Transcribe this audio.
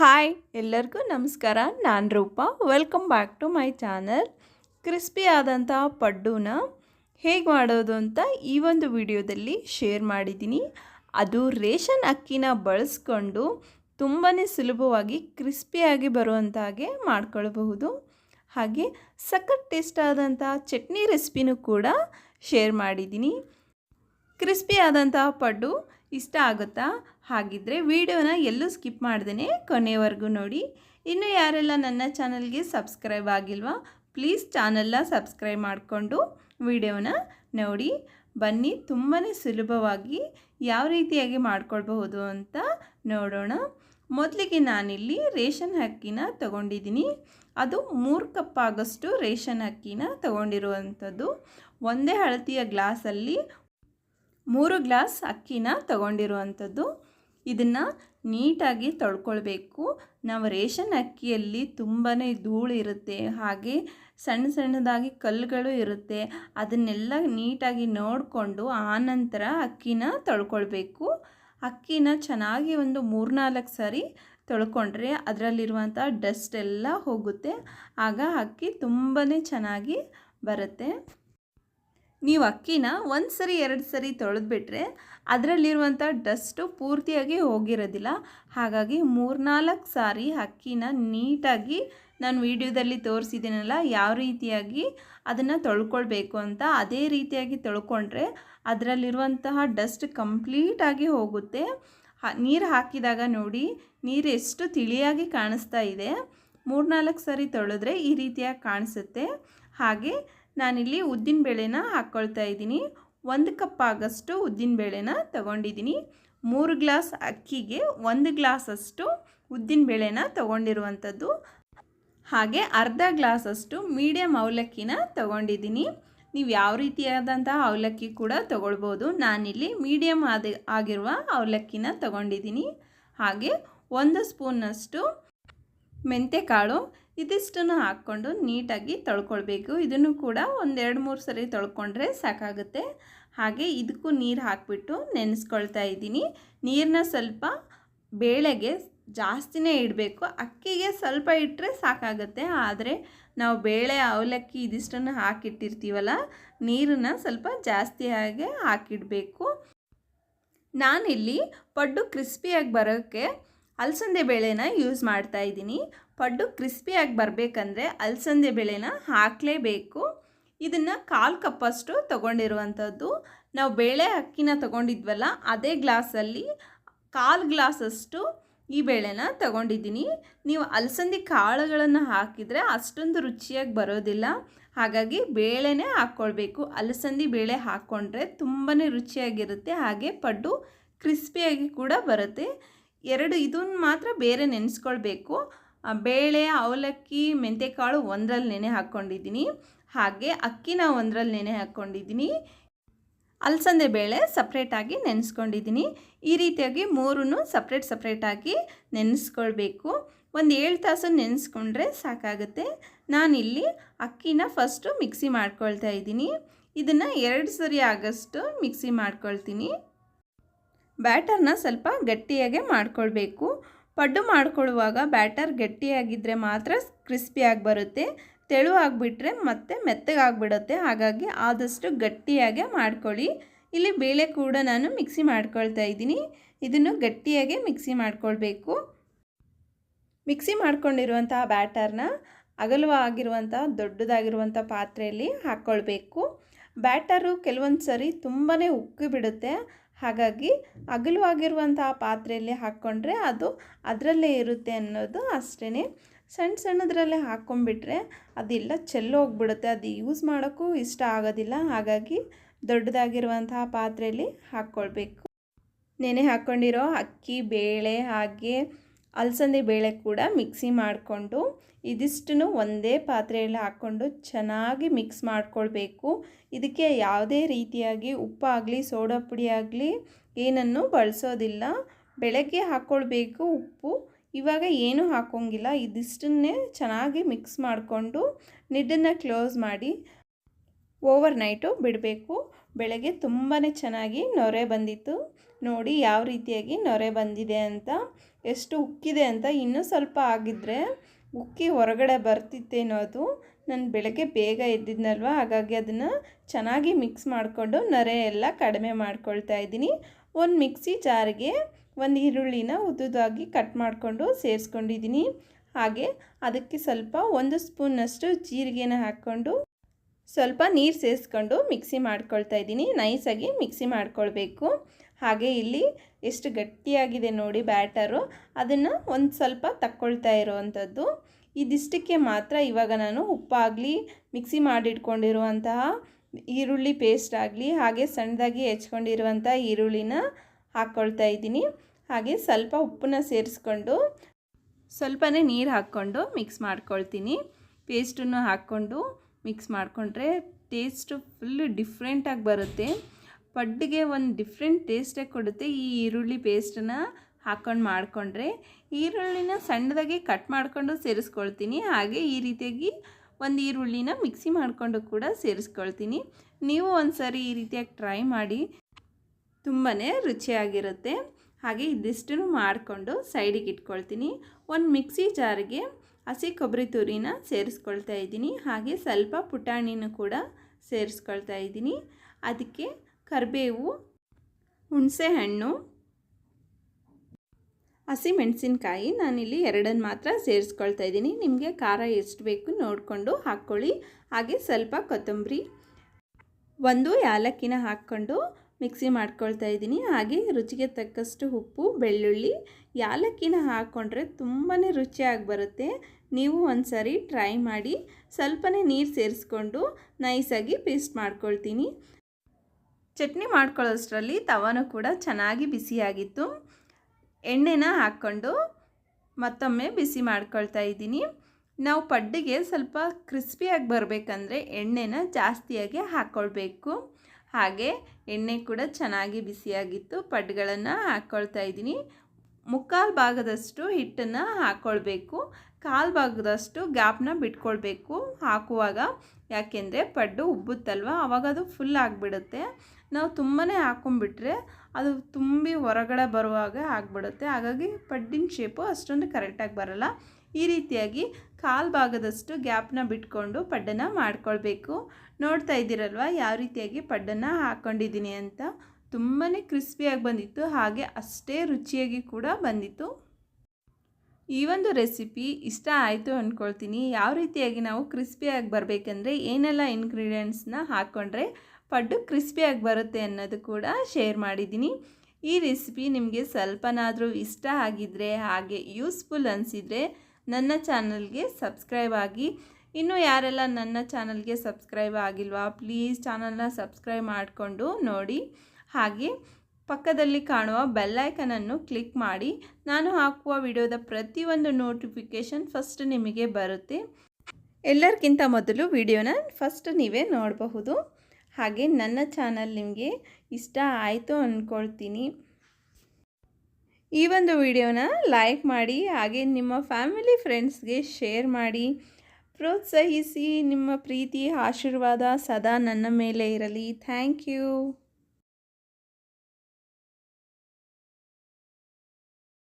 Hi, ಎಲ್ಲರಿಗೂ ನಮಸ್ಕಾರ. ನಾನು Roopa. Welcome back to my channel crispy ಆದಂಥ ಪಡ್ಡುನ ಹೇಗೆ ಮಾಡೋದು ಅಂತ ಈ ಒಂದು ವಿಡಿಯೋದಲ್ಲಿ ಶೇರ್ ಮಾಡಿದ್ದೀನಿ. ಅದು ರೇಷನ್ ಅಕ್ಕಿನ ಬಳಸ್ಕೊಂಡು ತುಂಬಾ ಸುಲಭವಾಗಿ ಕ್ರಿಸ್ಪಿಯಾಗಿ ಬರುವಂಥ ಹಾಗೆ ಮಾಡ್ಕೊಳ್ಬಹುದು. ಹಾಗೆ ಸಖತ್ ಟೇಸ್ಟ್ ಆದಂಥ ಚಟ್ನಿ ರೆಸಿಪಿನೂ ಕೂಡ ಶೇರ್ ಮಾಡಿದ್ದೀನಿ. ಕ್ರಿಸ್ಪಿ ಆದಂತಹ ಪಡ್ಡು ಇಷ್ಟ ಆಗುತ್ತಾ? ಹಾಗಿದ್ದರೆ ವಿಡಿಯೋನ ಎಲ್ಲೂ ಸ್ಕಿಪ್ ಮಾಡ್ದೇ ಕೊನೆವರೆಗೂ ನೋಡಿ. ಇನ್ನು ಯಾರೆಲ್ಲ ನನ್ನ ಚಾನಲ್ಗೆ ಸಬ್ಸ್ಕ್ರೈಬ್ ಆಗಿಲ್ವಾ, ಪ್ಲೀಸ್ ಚಾನಲ್ನ ಸಬ್ಸ್ಕ್ರೈಬ್ ಮಾಡಿಕೊಂಡು ವಿಡಿಯೋನ ನೋಡಿ. ಬನ್ನಿ ತುಂಬಾ ಸುಲಭವಾಗಿ ಯಾವ ರೀತಿಯಾಗಿ ಮಾಡ್ಕೊಳ್ಬಹುದು ಅಂತ ನೋಡೋಣ. ಮೊದಲಿಗೆ ನಾನಿಲ್ಲಿ ರೇಷನ್ ಅಕ್ಕಿನ ತಗೊಂಡಿದ್ದೀನಿ. ಅದು ಮೂರು ಕಪ್ ಆಗೋಷ್ಟು ರೇಷನ್ ಅಕ್ಕಿನ ತಗೊಂಡಿರುವಂಥದ್ದು. ಒಂದೇ ಅಳತಿಯ ಗ್ಲಾಸಲ್ಲಿ ಮೂರು ಗ್ಲಾಸ್ ಅಕ್ಕಿನ ತಗೊಂಡಿರುವಂಥದ್ದು. ಇದನ್ನು ನೀಟಾಗಿ ತೊಳ್ಕೊಳ್ಬೇಕು. ನಾವು ರೇಷನ್ ಅಕ್ಕಿಯಲ್ಲಿ ತುಂಬಾ ಧೂಳು ಇರುತ್ತೆ, ಹಾಗೆ ಸಣ್ಣ ಸಣ್ಣದಾಗಿ ಕಲ್ಲುಗಳು ಇರುತ್ತೆ. ಅದನ್ನೆಲ್ಲ ನೀಟಾಗಿ ನೋಡಿಕೊಂಡು ಆನಂತರ ಅಕ್ಕಿನ ತೊಳ್ಕೊಳ್ಬೇಕು. ಅಕ್ಕಿನ ಚೆನ್ನಾಗಿ ಒಂದು ಮೂರ್ನಾಲ್ಕು ಸಾರಿ ತೊಳ್ಕೊಂಡ್ರೆ ಅದರಲ್ಲಿರುವಂಥ ಡಸ್ಟ್ ಎಲ್ಲ ಹೋಗುತ್ತೆ. ಆಗ ಅಕ್ಕಿ ತುಂಬಾ ಚೆನ್ನಾಗಿ ಬರುತ್ತೆ. ನೀವು ಅಕ್ಕಿನ ಒಂದು ಸರಿ, ಎರಡು ಸರಿ ತೊಳೆದ್ಬಿಟ್ರೆ ಅದರಲ್ಲಿರುವಂಥ ಡಸ್ಟು ಪೂರ್ತಿಯಾಗಿ ಹೋಗಿರೋದಿಲ್ಲ. ಹಾಗಾಗಿ ಮೂರ್ನಾಲ್ಕು ಸಾರಿ ಅಕ್ಕಿನ ನೀಟಾಗಿ ನಾನು ವಿಡಿಯೋದಲ್ಲಿ ತೋರಿಸಿದ್ದೀನಲ್ಲ, ಯಾವ ರೀತಿಯಾಗಿ ಅದನ್ನು ತೊಳ್ಕೊಳ್ಬೇಕು ಅಂತ ಅದೇ ರೀತಿಯಾಗಿ ತೊಳ್ಕೊಂಡ್ರೆ ಅದರಲ್ಲಿರುವಂತಹ ಡಸ್ಟ್ ಕಂಪ್ಲೀಟಾಗಿ ಹೋಗುತ್ತೆ. ನೀರು ಹಾಕಿದಾಗ ನೋಡಿ, ನೀರು ಎಷ್ಟು ತಿಳಿಯಾಗಿ ಕಾಣಿಸ್ತಾ ಇದೆ. ಮೂರ್ನಾಲ್ಕು ಸಾರಿ ತೊಳೆದ್ರೆ ಈ ರೀತಿಯಾಗಿ ಕಾಣಿಸುತ್ತೆ. ಹಾಗೆ ನಾನಿಲ್ಲಿ ಉದ್ದಿನಬೇಳೆನ ಹಾಕ್ಕೊಳ್ತಾ ಇದ್ದೀನಿ. ಒಂದು ಕಪ್ ಆಗಷ್ಟು ಉದ್ದಿನಬೇಳೆನ ತಗೊಂಡಿದ್ದೀನಿ. ಮೂರು ಗ್ಲಾಸ್ ಅಕ್ಕಿಗೆ ಒಂದು ಗ್ಲಾಸಷ್ಟು ಉದ್ದಿನಬೇಳೆನ ತಗೊಂಡಿರುವಂಥದ್ದು. ಹಾಗೆ ಅರ್ಧ ಗ್ಲಾಸಷ್ಟು ಮೀಡಿಯಮ್ ಅವಲಕ್ಕಿನ ತಗೊಂಡಿದ್ದೀನಿ. ನೀವು ಯಾವ ರೀತಿಯಾದಂತಹ ಅವಲಕ್ಕಿ ಕೂಡ ತಗೊಳ್ಬೋದು. ನಾನಿಲ್ಲಿ ಮೀಡಿಯಮ್ ಆದ ಆಗಿರುವ ಅವಲಕ್ಕಿನ ತಗೊಂಡಿದ್ದೀನಿ. ಹಾಗೆ ಒಂದು ಸ್ಪೂನಷ್ಟು ಮೆಂತ್ಯಕಾಳು ಇದಿಷ್ಟನ್ನು ಹಾಕ್ಕೊಂಡು ನೀಟಾಗಿ ತೊಳ್ಕೊಳ್ಬೇಕು. ಇದನ್ನು ಕೂಡ ಒಂದೆರಡು ಮೂರು ಸರಿ ತೊಳ್ಕೊಂಡ್ರೆ ಸಾಕಾಗುತ್ತೆ. ಹಾಗೆ ಇದಕ್ಕೂ ನೀರು ಹಾಕಿಬಿಟ್ಟು ನೆನೆಸ್ಕೊಳ್ತಾ ಇದ್ದೀನಿ. ನೀರನ್ನ ಸ್ವಲ್ಪ ಬೇಳೆಗೆ ಜಾಸ್ತಿನೇ ಇಡಬೇಕು. ಅಕ್ಕಿಗೆ ಸ್ವಲ್ಪ ಇಟ್ಟರೆ ಸಾಕಾಗುತ್ತೆ. ಆದರೆ ನಾವು ಬೇಳೆ, ಅವಲಕ್ಕಿ ಇದಿಷ್ಟನ್ನು ಹಾಕಿಟ್ಟಿರ್ತೀವಲ್ಲ, ನೀರನ್ನು ಸ್ವಲ್ಪ ಜಾಸ್ತಿಯಾಗೆ ಹಾಕಿಡಬೇಕು. ನಾನಿಲ್ಲಿ ಪಡ್ಡು ಕ್ರಿಸ್ಪಿಯಾಗಿ ಬರೋಕ್ಕೆ ಅಲಸಂದೆ ಬೇಳೆನ ಯೂಸ್ ಮಾಡ್ತಾ ಇದ್ದೀನಿ. ಪಡ್ಡು ಕ್ರಿಸ್ಪಿಯಾಗಿ ಬರಬೇಕಂದ್ರೆ ಅಲಸಂದೆ ಬೇಳೆನ ಹಾಕಲೇಬೇಕು. ಇದನ್ನು ಕಾಲು ಕಪ್ಪಷ್ಟು ತೊಗೊಂಡಿರುವಂಥದ್ದು. ನಾವು ಬೇಳೆ ಅಕ್ಕಿನ ತೊಗೊಂಡಿದ್ವಲ್ಲ, ಅದೇ ಗ್ಲಾಸಲ್ಲಿ ಕಾಲು ಗ್ಲಾಸಷ್ಟು ಈ ಬೇಳೆನ ತಗೊಂಡಿದ್ದೀನಿ. ನೀವು ಅಲಸಂದಿ ಕಾಳುಗಳನ್ನು ಹಾಕಿದರೆ ಅಷ್ಟೊಂದು ರುಚಿಯಾಗಿ ಬರೋದಿಲ್ಲ. ಹಾಗಾಗಿ ಬೇಳೆನೇ ಹಾಕ್ಕೊಳ್ಬೇಕು. ಅಲಸಂದಿ ಬೇಳೆ ಹಾಕ್ಕೊಂಡ್ರೆ ತುಂಬಾ ರುಚಿಯಾಗಿರುತ್ತೆ. ಹಾಗೆ ಪಡ್ಡು ಕ್ರಿಸ್ಪಿಯಾಗಿ ಕೂಡ ಬರುತ್ತೆ. ಎರಡು ಇದನ್ನು ಮಾತ್ರ ಬೇರೆ ನೆನೆಸ್ಕೊಳ್ಬೇಕು. ಬೇಳೆ, ಅವಲಕ್ಕಿ ಮೆಂತ್ಯಕಾಳು ಒಂದರಲ್ಲಿ ನೆನೆ ಹಾಕ್ಕೊಂಡಿದ್ದೀನಿ. ಹಾಗೆ ಅಕ್ಕಿನ ಒಂದರಲ್ಲಿ ನೆನೆ ಹಾಕ್ಕೊಂಡಿದ್ದೀನಿ. ಅಲಸಂದೆ ಬೇಳೆ ಸಪ್ರೇಟಾಗಿ ನೆನೆಸ್ಕೊಂಡಿದ್ದೀನಿ. ಈ ರೀತಿಯಾಗಿ ಮೂರೂ ಸಪ್ರೇಟ್ ಸಪ್ರೇಟಾಗಿ ನೆನೆಸ್ಕೊಳ್ಬೇಕು. ಒಂದು ಏಳು ತಾಸು ನೆನೆಸ್ಕೊಂಡ್ರೆ ಸಾಕಾಗುತ್ತೆ. ನಾನಿಲ್ಲಿ ಅಕ್ಕಿನ ಫಸ್ಟು ಮಿಕ್ಸಿ ಮಾಡ್ಕೊಳ್ತಾ ಇದ್ದೀನಿ. ಇದನ್ನು ಎರಡು ಸರಿ ಆಗಷ್ಟು ಮಿಕ್ಸಿ ಮಾಡ್ಕೊಳ್ತೀನಿ. ಬ್ಯಾಟರ್ನ ಸ್ವಲ್ಪ ಗಟ್ಟಿಯಾಗೆ ಮಾಡ್ಕೊಳ್ಬೇಕು. ಪಡ್ಡು ಮಾಡ್ಕೊಳ್ಳುವಾಗ ಬ್ಯಾಟರ್ ಗಟ್ಟಿಯಾಗಿದ್ದರೆ ಮಾತ್ರ ಕ್ರಿಸ್ಪಿಯಾಗಿ ಬರುತ್ತೆ, ತೆಳು ಆಗಿಬಿಟ್ರೆ ಮತ್ತೆ ಮೆತ್ತಗಾಗ್ಬಿಡುತ್ತೆ ಹಾಗಾಗಿ ಆದಷ್ಟು ಗಟ್ಟಿಯಾಗೆ ಮಾಡ್ಕೊಳ್ಳಿ. ಇಲ್ಲಿ ಬೇಳೆ ಕೂಡ ನಾನು ಮಿಕ್ಸಿ ಮಾಡ್ಕೊಳ್ತಾ ಇದ್ದೀನಿ. ಇದನ್ನು ಗಟ್ಟಿಯಾಗೆ ಮಿಕ್ಸಿ ಮಾಡ್ಕೊಳ್ಬೇಕು. ಮಿಕ್ಸಿ ಮಾಡ್ಕೊಂಡಿರುವಂತಹ ಬ್ಯಾಟರ್ನ ಅಗಲವಾಗಿರುವಂಥ, ದೊಡ್ಡದಾಗಿರುವಂಥ ಪಾತ್ರೆಯಲ್ಲಿ ಹಾಕ್ಕೊಳ್ಬೇಕು ಬ್ಯಾಟರು ಕೆಲವೊಂದು ಸರಿ ತುಂಬಾ ಉಕ್ಕಿ ಬಿಡುತ್ತೆ. ಹಾಗಾಗಿ ಅಗಲವಾಗಿರುವಂತಹ ಪಾತ್ರೆಯಲ್ಲಿ ಹಾಕ್ಕೊಂಡ್ರೆ ಅದು ಅದರಲ್ಲೇ ಇರುತ್ತೆ ಅನ್ನೋದು ಅಷ್ಟೇ ಸಣ್ಣ ಸಣ್ಣದ್ರಲ್ಲೇ ಹಾಕ್ಕೊಂಡ್ಬಿಟ್ರೆ ಅದೆಲ್ಲ ಚೆಲ್ಲೋಗ್ಬಿಡುತ್ತೆ ಅದು ಯೂಸ್ ಮಾಡೋಕ್ಕೂ ಇಷ್ಟ ಆಗೋದಿಲ್ಲ. ಹಾಗಾಗಿ ದೊಡ್ಡದಾಗಿರುವಂತಹ ಪಾತ್ರೆಯಲ್ಲಿ ಹಾಕ್ಕೊಳ್ಬೇಕು. ನೆನೆ ಹಾಕ್ಕೊಂಡಿರೋ ಅಕ್ಕಿ, ಬೇಳೆ ಹಾಗೆ ಅಲಸಂದೆ ಬೇಳೆ ಕೂಡ ಮಿಕ್ಸಿ ಮಾಡಿಕೊಂಡು ಇದಿಷ್ಟನ್ನು ಒಂದೇ ಪಾತ್ರೆಯಲ್ಲಿ ಹಾಕ್ಕೊಂಡು ಚೆನ್ನಾಗಿ ಮಿಕ್ಸ್ ಮಾಡಿಕೊಳ್ಬೇಕು. ಇದಕ್ಕೆ ಯಾವುದೇ ರೀತಿಯಾಗಿ ಉಪ್ಪಾಗಲಿ, ಸೋಡಾ ಪುಡಿ ಆಗಲಿ ಏನನ್ನು ಬಳಸೋದಿಲ್ಲ. ಬೆಳಗ್ಗೆ ಹಾಕ್ಕೊಳ್ಬೇಕು ಉಪ್ಪು. ಇವಾಗ ಏನೂ ಹಾಕೋಂಗಿಲ್ಲ ಇದಿಷ್ಟನ್ನೇ ಚೆನ್ನಾಗಿ ಮಿಕ್ಸ್ ಮಾಡಿಕೊಂಡು ನಿಡ್ಡನ್ನು ಕ್ಲೋಸ್ ಮಾಡಿ ಓವರ್ ನೈಟು ಬಿಡಬೇಕು. ಬೆಳಗ್ಗೆ ತುಂಬಾ ಚೆನ್ನಾಗಿ ನೊರೆ ಬಂದಿತ್ತು. ನೋಡಿ ಯಾವ ರೀತಿಯಾಗಿ ನೊರೆ ಬಂದಿದೆ ಅಂತ. ಎಷ್ಟು ಉಕ್ಕಿದೆ ಅಂತ ಇನ್ನೂ ಸ್ವಲ್ಪ ಆಗಿದ್ದರೆ ಉಕ್ಕಿ ಹೊರಗಡೆ ಬರ್ತಿತ್ತೇನೋ ಅದು, ನಾನು ಬೆಳಗ್ಗೆ ಬೇಗ ಎದ್ದಿದ್ನಲ್ವ, ಹಾಗಾಗಿ ಅದನ್ನು ಚೆನ್ನಾಗಿ ಮಿಕ್ಸ್ ಮಾಡಿಕೊಂಡು ನರೆ ಎಲ್ಲ ಕಡಿಮೆ ಮಾಡ್ಕೊಳ್ತಾ ಇದ್ದೀನಿ. ಒಂದು ಮಿಕ್ಸಿ ಜಾರಿಗೆ ಒಂದು ಈರುಳ್ಳಿನ ಉದ್ದುದಾಗಿ ಕಟ್ ಮಾಡಿಕೊಂಡು ಸೇರಿಸ್ಕೊಂಡಿದ್ದೀನಿ. ಹಾಗೆ ಅದಕ್ಕೆ ಸ್ವಲ್ಪ ಒಂದು ಸ್ಪೂನಷ್ಟು ಜೀರಿಗೆನ ಹಾಕ್ಕೊಂಡು ಸ್ವಲ್ಪ ನೀರು ಸೇರಿಸ್ಕೊಂಡು ಮಿಕ್ಸಿ ಮಾಡ್ಕೊಳ್ತಾ ಇದ್ದೀನಿ. ನೈಸಾಗಿ ಮಿಕ್ಸಿ ಮಾಡ್ಕೊಳ್ಬೇಕು. ಹಾಗೆ ಇಲ್ಲಿ ಎಷ್ಟು ಗಟ್ಟಿಯಾಗಿದೆ ನೋಡಿ ಬ್ಯಾಟರು. ಅದನ್ನು ಒಂದು ಸ್ವಲ್ಪ ತಕ್ಕೊಳ್ತಾ ಇರೋವಂಥದ್ದು. ಇದಿಷ್ಟಕ್ಕೆ ಮಾತ್ರ ಇವಾಗ ನಾನು ಉಪ್ಪಾಗಲಿ, ಮಿಕ್ಸಿ ಮಾಡಿಟ್ಕೊಂಡಿರುವಂತಹ ಈರುಳ್ಳಿ ಪೇಸ್ಟ್ ಆಗಲಿ, ಹಾಗೆ ಸಣ್ಣದಾಗಿ ಹೆಚ್ಕೊಂಡಿರುವಂಥ ಈರುಳ್ಳಿನ ಹಾಕ್ಕೊಳ್ತಾ ಇದ್ದೀನಿ. ಹಾಗೆ ಸ್ವಲ್ಪ ಉಪ್ಪನ್ನ ಸೇರಿಸ್ಕೊಂಡು ಸ್ವಲ್ಪನೇ ನೀರು ಹಾಕ್ಕೊಂಡು ಮಿಕ್ಸ್ ಮಾಡ್ಕೊಳ್ತೀನಿ. ಪೇಸ್ಟನ್ನು ಹಾಕ್ಕೊಂಡು ಮಿಕ್ಸ್ ಮಾಡಿಕೊಂಡ್ರೆ ಟೇಸ್ಟು ಫುಲ್ ಡಿಫ್ರೆಂಟಾಗಿ ಬರುತ್ತೆ. ಪಡ್ಡಿಗೆ ಒಂದು ಡಿಫ್ರೆಂಟ್ ಟೇಸ್ಟೇ ಕೊಡುತ್ತೆ. ಈ ಈರುಳ್ಳಿ ಪೇಸ್ಟನ್ನು ಹಾಕ್ಕೊಂಡು ಮಾಡಿಕೊಂಡ್ರೆ ಈರುಳ್ಳಿನ ಸಣ್ಣದಾಗಿ ಕಟ್ ಮಾಡಿಕೊಂಡು ಸೇರಿಸ್ಕೊಳ್ತೀನಿ. ಹಾಗೆ ಈ ರೀತಿಯಾಗಿ ಒಂದು ಈರುಳ್ಳಿನ ಮಿಕ್ಸಿ ಮಾಡಿಕೊಂಡು ಕೂಡ ಸೇರಿಸ್ಕೊಳ್ತೀನಿ. ನೀವು ಒಂದು ಸಾರಿ ಈ ರೀತಿಯಾಗಿ ಟ್ರೈ ಮಾಡಿ ತುಂಬಾ ರುಚಿಯಾಗಿರುತ್ತೆ. ಹಾಗೆ ಇದಿಷ್ಟನ್ನು ಮಾಡಿಕೊಂಡು ಸೈಡಿಗೆ ಇಟ್ಕೊಳ್ತೀನಿ. ಒಂದು ಮಿಕ್ಸಿ ಜಾರಿಗೆ ಹಸಿ ಕೊಬ್ಬರಿ ತುರಿನ ಸೇರಿಸ್ಕೊಳ್ತಾ ಇದ್ದೀನಿ. ಹಾಗೆ ಸ್ವಲ್ಪ ಪುಟಾಣಿನೂ ಕೂಡ ಸೇರಿಸ್ಕೊಳ್ತಾ ಇದ್ದೀನಿ. ಅದಕ್ಕೆ ಕರಿಬೇವು, ಹುಣಸೆಹಣ್ಣು ಹಸಿ ಮೆಣಸಿನ್ಕಾಯಿ ನಾನಿಲ್ಲಿ ಎರಡನ್ನು ಮಾತ್ರ ಸೇರಿಸ್ಕೊಳ್ತಾ ಇದ್ದೀನಿ. ನಿಮಗೆ ಖಾರ ಎಷ್ಟು ಬೇಕು ನೋಡಿಕೊಂಡು ಹಾಕ್ಕೊಳ್ಳಿ. ಹಾಗೆ ಸ್ವಲ್ಪ ಕೊತ್ತಂಬರಿ, ಒಂದು ಯಾಲಕ್ಕಿನ ಹಾಕ್ಕೊಂಡು ಮಿಕ್ಸಿ ಮಾಡ್ಕೊಳ್ತಾ ಇದ್ದೀನಿ. ಹಾಗೆ ರುಚಿಗೆ ತಕ್ಕಷ್ಟು ಉಪ್ಪು, ಬೆಳ್ಳುಳ್ಳಿ, ಯಾಲಕ್ಕಿನ ಹಾಕ್ಕೊಂಡ್ರೆ ತುಂಬಾ ರುಚಿಯಾಗಿ ಬರುತ್ತೆ. ನೀವು ಒಂದು ಸಾರಿ ಟ್ರೈ ಮಾಡಿ. ಸ್ವಲ್ಪನೇ ನೀರು ಸೇರಿಸ್ಕೊಂಡು ನೈಸಾಗಿ ಪೇಸ್ಟ್ ಮಾಡ್ಕೊಳ್ತೀನಿ. ಚಟ್ನಿ ಮಾಡ್ಕೊಳ್ಳೋಷ್ಟರಲ್ಲಿ ತವಾನು ಕೂಡ ಚೆನ್ನಾಗಿ ಬಿಸಿಯಾಗಿತ್ತು. ಎಣ್ಣೆನ ಹಾಕ್ಕೊಂಡು ಮತ್ತೊಮ್ಮೆ ಬಿಸಿ ಮಾಡ್ಕೊಳ್ತಾ ಇದ್ದೀನಿ. ನಾವು ಪಡ್ಡಿಗೆ ಸ್ವಲ್ಪ ಕ್ರಿಸ್ಪಿಯಾಗಿ ಬರಬೇಕಂದ್ರೆ ಎಣ್ಣೆನ ಜಾಸ್ತಿಯಾಗಿ ಹಾಕ್ಕೊಳ್ಬೇಕು. ಹಾಗೆ ಎಣ್ಣೆ ಕೂಡ ಚೆನ್ನಾಗಿ ಬಿಸಿಯಾಗಿತ್ತು. ಪಡ್ಗಳನ್ನು ಹಾಕ್ಕೊಳ್ತಾ ಇದ್ದೀನಿ. ಮುಕ್ಕಾಲು ಭಾಗದಷ್ಟು ಹಿಟ್ಟನ್ನು ಹಾಕ್ಕೊಳ್ಬೇಕು ಕಾಲು ಭಾಗದಷ್ಟು ಗ್ಯಾಪ್ನ ಬಿಟ್ಕೊಳ್ಬೇಕು. ಹಾಕುವಾಗ ಯಾಕೆಂದರೆ ಪಡ್ಡು ಉಬ್ಬುತ್ತಲ್ವ? ಆವಾಗ ಅದು ಫುಲ್ ಆಗಿಬಿಡುತ್ತೆ. ನಾವು ತುಂಬಾ ಹಾಕೊಂಡ್ಬಿಟ್ರೆ ಅದು ತುಂಬಿ ಹೊರಗಡೆ ಬರುವಾಗ ಆಗಿಬಿಡುತ್ತೆ. ಹಾಗಾಗಿ ಪಡ್ಡಿನ ಶೇಪು ಅಷ್ಟೊಂದು ಕರೆಕ್ಟಾಗಿ ಬರಲ್ಲ. ಈ ರೀತಿಯಾಗಿ ಕಾಲು ಭಾಗದಷ್ಟು ಗ್ಯಾಪ್ನ ಬಿಟ್ಕೊಂಡು ಪಡ್ಡನ್ನು ಮಾಡ್ಕೊಳ್ಬೇಕು. ನೋಡ್ತಾ ಇದ್ದೀರಲ್ವ? ಯಾವ ರೀತಿಯಾಗಿ ಪಡ್ಡನ್ನು ಹಾಕ್ಕೊಂಡಿದ್ದೀನಿ ಅಂತ. ತುಂಬಾ ಕ್ರಿಸ್ಪಿಯಾಗಿ ಬಂದಿತ್ತು, ಹಾಗೆ ಅಷ್ಟೇ ರುಚಿಯಾಗಿ ಕೂಡ ಬಂದಿತ್ತು. ಈ ಒಂದು ರೆಸಿಪಿ ಇಷ್ಟ ಆಯಿತು ಅಂದ್ಕೊಳ್ತೀನಿ ಯಾವ ರೀತಿಯಾಗಿ ನಾವು ಕ್ರಿಸ್ಪಿಯಾಗಿ ಬರಬೇಕಂದ್ರೆ ಏನೆಲ್ಲ ಇಂಗ್ರೀಡಿಯೆಂಟ್ಸ್ನ ಹಾಕ್ಕೊಂಡ್ರೆ ಪಡ್ಡು ಕ್ರಿಸ್ಪಿಯಾಗಿ ಬರುತ್ತೆ ಅನ್ನೋದು ಕೂಡ ಶೇರ್ ಮಾಡಿದ್ದೀನಿ. ಈ ರೆಸಿಪಿ ನಿಮಗೆ ಸ್ವಲ್ಪನಾದರೂ ಇಷ್ಟ ಆಗಿದ್ದರೆ ಹಾಗೆ ಯೂಸ್ಫುಲ್ ಅನಿಸಿದರೆ ನನ್ನ ಚಾನಲ್ಗೆ ಸಬ್ಸ್ಕ್ರೈಬ್ ಆಗಿ. ಇನ್ನು ಯಾರೆಲ್ಲ ನನ್ನ ಚಾನಲ್ಗೆ ಸಬ್ಸ್ಕ್ರೈಬ್ ಆಗಿಲ್ವಾ ಪ್ಲೀಸ್ ಚಾನಲ್ನ ಸಬ್ಸ್ಕ್ರೈಬ್ ಮಾಡಿಕೊಂಡು ನೋಡಿ. ಹಾಗೆ ಪಕ್ಕದಲ್ಲಿ ಕಾಣುವ ಬೆಲ್ಲೈಕನನ್ನು ಕ್ಲಿಕ್ ಮಾಡಿ. ನಾನು ಹಾಕುವ ವಿಡಿಯೋದ ಪ್ರತಿಯೊಂದು ನೋಟಿಫಿಕೇಷನ್ ಫಸ್ಟ್ ನಿಮಗೆ ಬರುತ್ತೆ. ಎಲ್ಲರಿಗಿಂತ ಮೊದಲು ವಿಡಿಯೋನ ಫಸ್ಟ್ ನೀವೇ ನೋಡಬಹುದು. ಹಾಗೆ ನನ್ನ ಚಾನಲ್ ನಿಮಗೆ ಇಷ್ಟ ಆಯಿತು ಅಂದ್ಕೊಳ್ತೀನಿ ಈ ಒಂದು ವಿಡಿಯೋನ ಲೈಕ್ ಮಾಡಿ, ಹಾಗೆ ನಿಮ್ಮ ಫ್ಯಾಮಿಲಿ ಫ್ರೆಂಡ್ಸ್ಗೆ ಶೇರ್ ಮಾಡಿ. ಪ್ರೋತ್ಸಾಹಿಸಿ, ನಿಮ್ಮ ಪ್ರೀತಿ, ಆಶೀರ್ವಾದ ಸದಾ ನನ್ನ ಮೇಲೆ ಇರಲಿ. Thank you